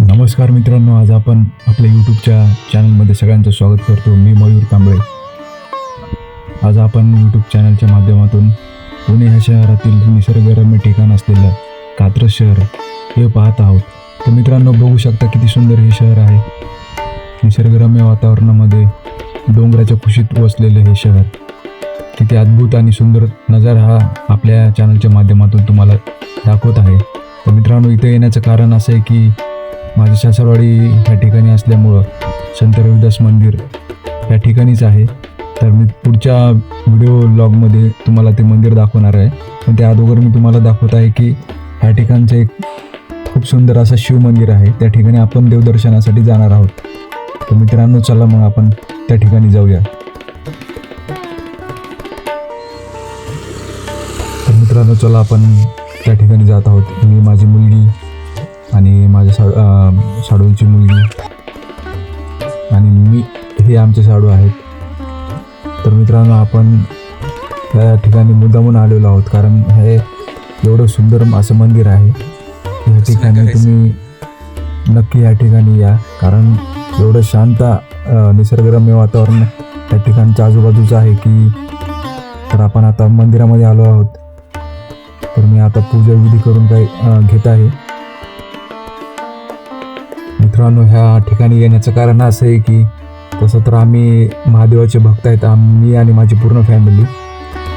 नमस्कार मित्रांनो आज आपण आपल्या यूट्यूबच्या चॅनलमध्ये सगळ्यांचं स्वागत करतो. मी मयूर कांबळे. आज आपण यूट्यूब चॅनलच्या माध्यमातून पुणे ह्या शहरातील निसर्गरम्य ठिकाण असलेलं कात्रज शहर हे पाहत आहोत. तर मित्रांनो बघू शकता किती सुंदर हे शहर आहे. निसर्गरम्य वातावरणामध्ये डोंगराच्या कुशीत वसलेलं हे शहर. किती अद्भुत आणि सुंदर नजारा हा आपल्या चॅनलच्या माध्यमातून तुम्हाला दाखवत आहे. तर मित्रांनो इथे येण्याचं कारण असं आहे की माझी सासरवाडी ह्या ठिकाणी असल्यामुळं संत रविदास मंदिर या ठिकाणीच आहे. तर मी पुढच्या व्हिडिओ लॉगमध्ये तुम्हाला ते मंदिर दाखवणार आहे. पण त्या अगोदर मी तुम्हाला दाखवत आहे की ह्या ठिकाणचं एक खूप सुंदर असं शिवमंदिर आहे. त्या ठिकाणी आपण देवदर्शनासाठी जाणार आहोत. तर मित्रांनो चला मग आपण त्या ठिकाणी जाऊया. तर मित्रांनो चला आपण त्या ठिकाणी जात आहोत. मी माझी मुलगी आणि माझ्या साड अं, साडूंची मुलगी. आणि मी हे आमचे साडू आहेत. तर मित्रांनो आपण त्या ठिकाणी मुद्दामून आलेलो आहोत कारण हे एवढं सुंदर असं मंदिर आहे. ह्या ठिकाणी तुम्ही नक्की या ठिकाणी या कारण एवढं शांत निसर्गरम्य वातावरण त्या ठिकाणच्या आजूबाजूचं आहे की तर आपण आता मंदिरामध्ये आलो आहोत. तर मी आता पूजा विधी करून काही घेत आहे. मित्रांनो ह्या ठिकाणी येण्याचं कारण असं आहे की तसं तर आम्ही महादेवाचे भक्त आहेत. आम्ही आणि माझी पूर्ण फॅमिली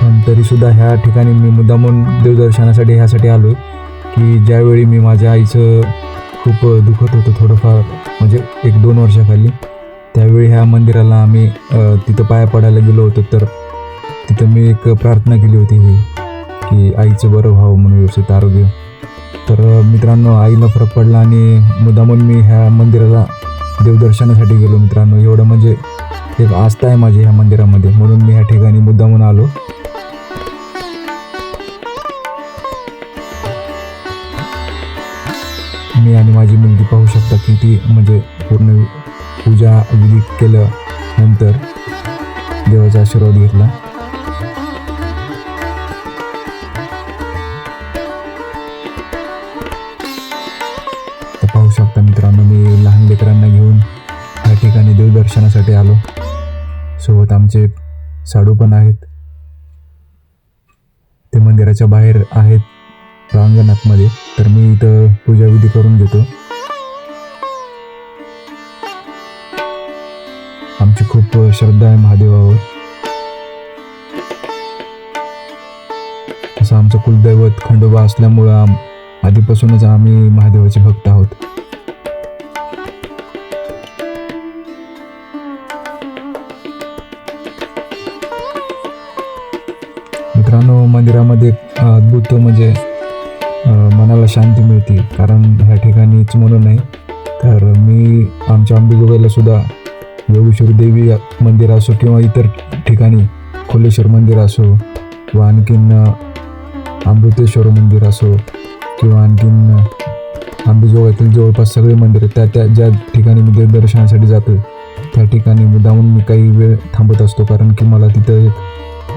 पण तरीसुद्धा ह्या ठिकाणी मी मुद्दामून देवदर्शनासाठी ह्यासाठी आलो की ज्यावेळी मी माझ्या आईचं खूप दुखत होतं थोडंफार म्हणजे एक दोन वर्षाखाली त्यावेळी ह्या मंदिराला आम्ही तिथं पाया पडायला गेलो होतो. तर तिथं मी एक प्रार्थना केली होती ही की आईचं बरं व्हावं म्हणून व्यवस्थित आरोग्य तर मित्रांनो आईला फरक पडला आणि मुद्दामून मी ह्या मंदिराला देवदर्शनासाठी गेलो मित्रांनो. एवढं म्हणजे एक आस्था आहे माझी ह्या मंदिरामध्ये. म्हणून मी ह्या ठिकाणी मुद्दामून आलो. मी आणि माझी मुलगी पाहू शकता की ती म्हणजे पूर्ण पूजा विधी केल्यानंतर देवाचा आशीर्वाद घेतला. दर्शनासाठी आलो. सोबत आमचे साडू पण आहेत. ते मंदिराच्या बाहेर आहेत प्रांगणातमध्ये. तर मी इथं पूजाविधी करून घेतो. आमची खूप श्रद्धा आहे महादेवावर. असं आमचं कुलदैवत खंडोबा असल्यामुळं आधीपासूनच आम्ही महादेवाचे भक्त आहोत. मंदिरामध्ये अद्भुत म्हणजे मनाला शांती मिळते. कारण ह्या ठिकाणीच म्हणून नाही तर मी आमच्या अंबेजोगाईला सुद्धा योगेश्वरी देवी मंदिर असो किंवा इतर ठिकाणी खोलेश्वर मंदिर असो व आणखीन अमृतेश्वर मंदिर असो किंवा आणखीन आंबेजोगाईतील जवळपास सगळे मंदिर त्या त्या ज्या ठिकाणी मी देवदर्शनासाठी जातो त्या ठिकाणी मुद्दामून मी काही वेळ थांबत असतो. कारण की मला तिथं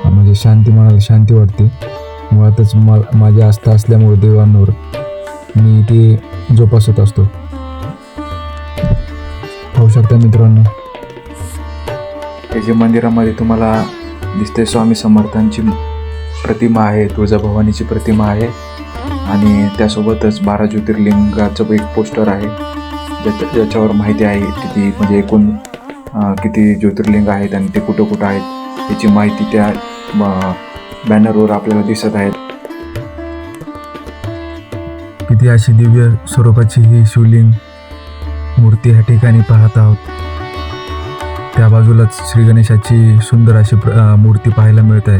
म्हणजे शांती मनाला शांती वाटते. मुळातच मा माझी आस्था असल्यामुळे देवांवर मी ते जोपासत असतो. पाहू शकता मित्रांनो. हे जे मंदिरामध्ये तुम्हाला दिसते स्वामी समर्थांची प्रतिमा आहे तुळजाभवानीची प्रतिमा आहे. आणि त्यासोबतच बारा ज्योतिर्लिंगाचं एक पोस्टर आहे. ज्याच्या ज्याच्यावर माहिती आहे किती म्हणजे एकूण किती ज्योतिर्लिंग आहेत आणि ते कुठं कुठं आहेत याची माहिती त्या बॅनरवर आपल्याला दिसत आहेत. किती अशी दिव्य स्वरूपाची ही शिवलिंग मूर्ती ह्या ठिकाणी पाहत आहोत. त्या बाजूलाच श्री गणेशाची सुंदर अशी मूर्ती पाहायला मिळत आहे.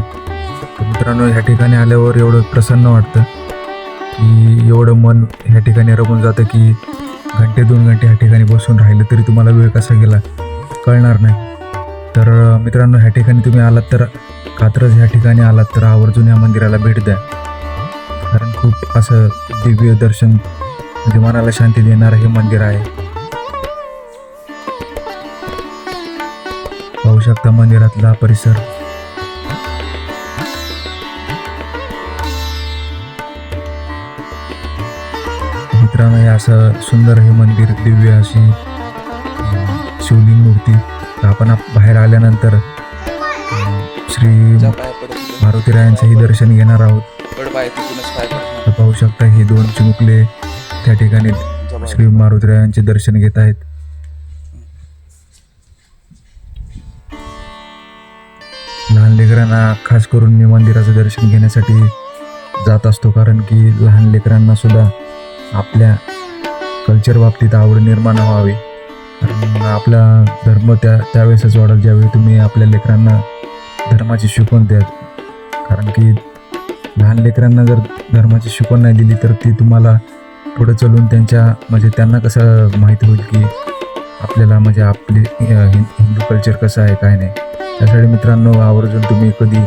मित्रांनो ह्या ठिकाणी आल्यावर एवढं प्रसन्न वाटतं की एवढं मन ह्या ठिकाणी रमून जातं की घंटे दोन घंटे ह्या ठिकाणी बसून राहिलं तरी तुम्हाला वेळ कसा गेला? कळणार नाही. तर मित्रांनो ह्या ठिकाणी तुम्ही आलात तर कात्रज ह्या ठिकाणी आलात तर आवर्जून या मंदिराला भेट द्या. कारण खूप असं दिव्य दर्शन म्हणजे मनाला शांती देणारं हे मंदिर आहे. पाहू शकता मंदिरातला परिसर. मित्रांनो हे असं सुंदर हे मंदिर दिव्य अशी शिवलिंग मूर्ती. आपण बाहेर आल्यानंतर श्री मारुतीरायांचंही दर्शन घेणार आहोत. तर पाहू शकता हे दोन चिमुकले त्या ठिकाणी श्री मारुतीरायांचे दर्शन घेत आहेत. लहान लेकरांना खास करून मी मंदिराचं दर्शन घेण्यासाठी जात असतो कारण की लहान लेकरांना सुद्धा आपल्या कल्चर बाबतीत आवड निर्माण व्हावी. कारण आपला धर्म त्या त्यावेळेसच वाढेल ज्यावेळी तुम्ही आपल्या लेकरांना धर्माची शिकवण द्या कारण की लहान लेकरांना जर धर्माची शिकवण नाही दिली तर ती तुम्हाला पुढे चालून त्यांच्या म्हणजे त्यांना कसं माहिती होईल की आपल्याला म्हणजे आपले हिंदू कल्चर कसं आहे काय नाही. त्यासाठी मित्रांनो आवर्जून तुम्ही कधी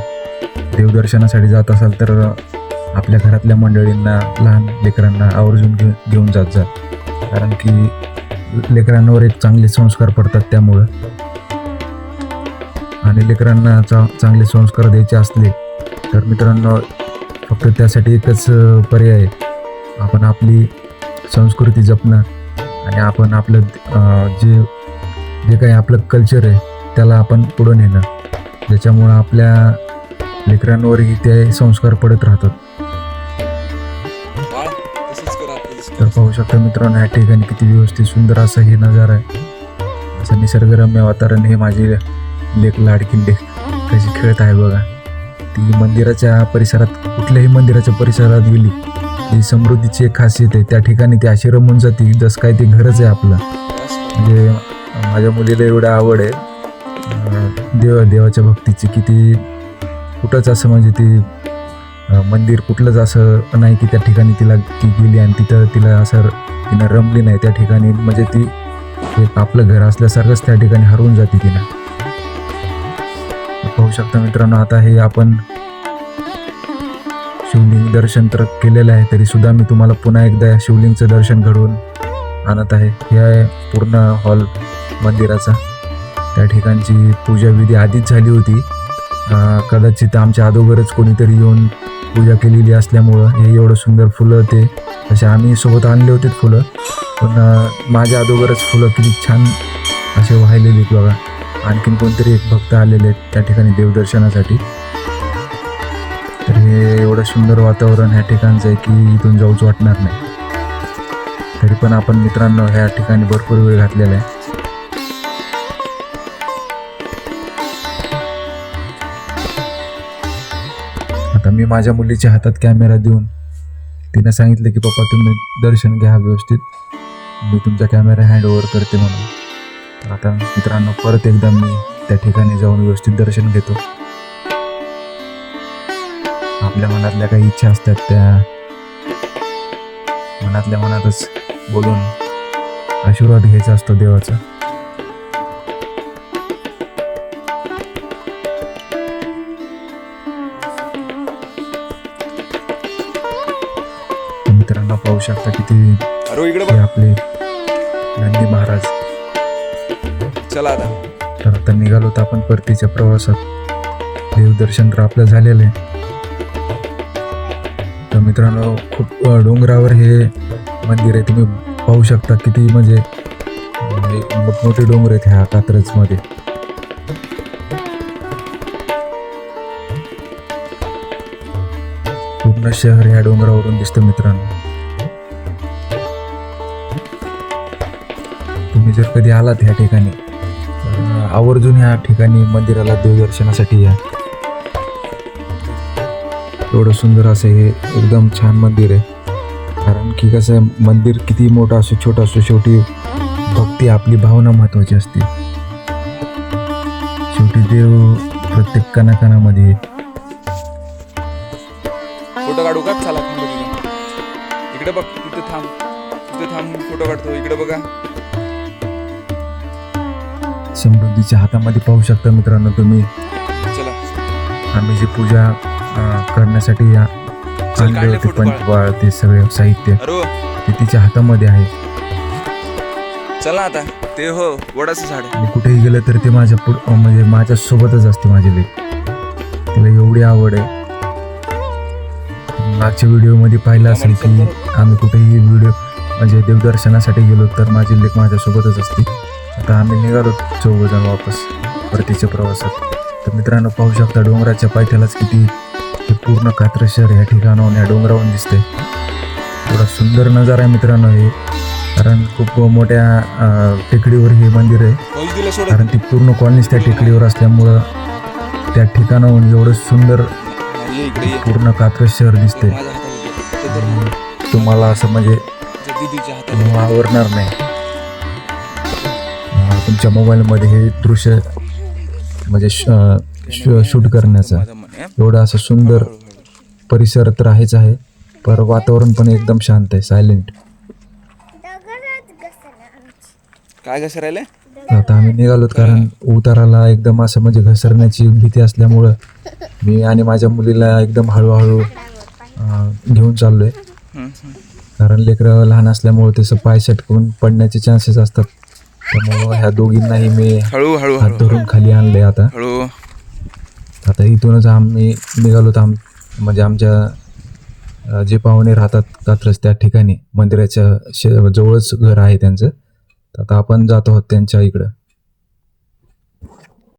देवदर्शनासाठी जात असाल तर आपल्या घरातल्या मंडळींना लहान लेकरांना आवर्जून घेऊन घेऊन जात जा. कारण की लेकरांवर एक चांगले संस्कार पडतात त्यामुळं. आणि लेकरांना चा चांगले संस्कार द्यायचे असले तर मित्रांनो फक्त त्यासाठी एकच पर्याय आहे. आपण आपली संस्कृती जपणं आणि आपण आपलं जे जे काही आपलं कल्चर आहे त्याला आपण पुढं नेणं. ज्याच्यामुळं आपल्या लेकरांवरही ते संस्कार पडत राहतात. तर. पाहू शकता मित्रांनो या ठिकाणी किती व्यवस्थित सुंदर असं हे नजारा आहे. असं निसर्गरम्य वातावरण हे माझी लेक लाडकी लेक. कशी खेळत आहे बघा. ती मंदिराच्या परिसरात कुठल्याही मंदिराच्या परिसरात गेली ती समृद्धीची एक खासियत आहे. त्या ठिकाणी ती अशी रमून जाते. जसं काय ते घरच आहे आपलं. म्हणजे माझ्या मुलीला एवढं आवड आहे. देव देवाच्या भक्तीची की ती कुठंच असं म्हणजे ती मंदिर कुठलंच असं नाही की त्या ठिकाणी तिला ती गेली आणि तिथं तिला असं तिनं रमली नाही. त्या ठिकाणी म्हणजे ती एक आपलं घर असल्यासारखंच त्या ठिकाणी हरवून जाते तिला. पाहू शकता मित्रांनो आता हे आपण शिवलिंग दर्शन तर केलेलं आहे तरी सुद्धा मी तुम्हाला पुन्हा एकदा या शिवलिंगचं दर्शन घडवून आणत आहे. हे आहे पूर्ण हॉल मंदिराचा. त्या ठिकाणची पूजा विधी आधीच झाली होती. कदाचित आमच्या अगोदरच कोणीतरी येऊन पूजा केलेली असल्यामुळं हे एवढं सुंदर फुलं ते असे आम्ही सोबत आणले होते फुलं. पण माझ्या अगोदरच फुलं किती छान असे वाहिलेली बघा. आणखीन कोणतरी एक भक्त आलेले आहेत त्या ठिकाणी देवदर्शनासाठी. तर हे एवढं सुंदर वातावरण ह्या ठिकाणचं आहे की इथून जाऊच वाटणार नाही. तरी पण आपण मित्रांनो ह्या ठिकाणी भरपूर वेळ घातलेला आहे. आता मी माझ्या मुलीच्या हातात कॅमेरा देऊन तिनं सांगितलं की पप्पा तुम्ही दर्शन घ्या व्यवस्थित. मी तुमचा कॅमेरा हँड ओव्हर करते म्हणून. तर आता मित्रांनो परत एकदा मी त्या ठिकाणी जाऊन व्यवस्थित दर्शन घेतो. आपल्या मनातल्या काही इच्छा असतात त्या मनातल्या मनातच बोलून आशीर्वाद घ्यायचा असतो देवाचा. तर मित्रांनो पाहू शकता किती आपले नंदी महाराज. चला आता. तर आता निघालो तर आपण परतीच्या प्रवासात. देवदर्शन तर आपलं झालेलं आहे. तर मित्रांनो खूप अ, डोंगरावर हे मंदिर आहे. तुम्ही पाहू शकता किती म्हणजे म्हणजे मोठमोठे डोंगर आहेत ह्या कात्रजमध्ये. पूर्ण शहर ह्या डोंगरावरून दिसतं मित्रांनो. तुम्ही जर कधी आलात ह्या ठिकाणी आवर्जून या ठिकाणी मंदिराला देवदर्शनासाठी या. एवढं सुंदर असं हे एकदम छान मंदिर आहे. कारण की कसं आहे, मंदिर किती मोठं असो छोटं असो शेवटी भक्ती आपली भावना महत्वाची असते. शेवटी देव प्रत्येक कणाकणामध्ये. फोटो काढू का? चला इकडे. इकडे बघ तिथे थांब. तिथे थांब फोटो काढतो. इकडे बघा. समृद्धीच्या हातामध्ये पाहू शकता मित्रांनो तुम्ही. चला. आम्ही जी पूजा करण्यासाठी या आणले होते. पंचबाळ ते सगळे साहित्य. अरे ते तिच्या हातामध्ये आहे. चला आता. ते हो वडाचं झाड. मी कुठेही गेलं तर ते माझ्या पुढ म्हणजे माझ्या सोबतच असते माझी लेक. तिला एवढी आवड आहे. मागच्या व्हिडिओमध्ये पाहिलं असेल की आम्ही कुठेही व्हिडिओ म्हणजे देवदर्शनासाठी गेलो तर माझी लेख माझ्यासोबतच असते आता आम्ही निघालो चौघजण वापस परतीच्या प्रवासात. तर मित्रांनो पाहू शकता डोंगराच्या पायथ्यालाच किती हे पूर्ण कात्र शहर या ठिकाणाहून या डोंगरावरून दिसते एवढा सुंदर नजारा आहे मित्रांनो हे. कारण खूप मोठ्या टेकडीवर हे मंदिर आहे. कारण ती पूर्ण कॉलनीच त्या टेकडीवर असल्यामुळं त्या ठिकाणाहून एवढं सुंदर पूर्ण कात्र शहर दिसते. तर. तुम्हाला असं म्हणजे आवडणार नाही. तुमच्या मोबाईलमध्ये हे दृश्य म्हणजे शूट करण्याचं. एवढं असं सुंदर परिसर तर आहेच आहे पर वातावरण पण एकदम शांत आहे सायलेंट काय कसं राहिलंय आता आम्ही निघालोत कारण उताराला एकदम असं म्हणजे घसरण्याची भीती असल्यामुळं मी आणि माझ्या मुलीला एकदम हळूहळू घेऊन चाललोय. कारण लेकरं लहान असल्यामुळे त्याचं पाय सटकून पडण्याचे चान्सेस असतात त्यामुळं ह्या दोघींनाही मी हळू हळू हात धरून खाली आणले आता. हळू. आता इथूनच आम्ही निघालो आम म्हणजे आमच्या जे पाहुणे राहतात कात्रज त्या ठिकाणी मंदिराच्या शे जवळच घर आहे त्यांचं. तर आता आपण जात आहोत त्यांच्या इकडं.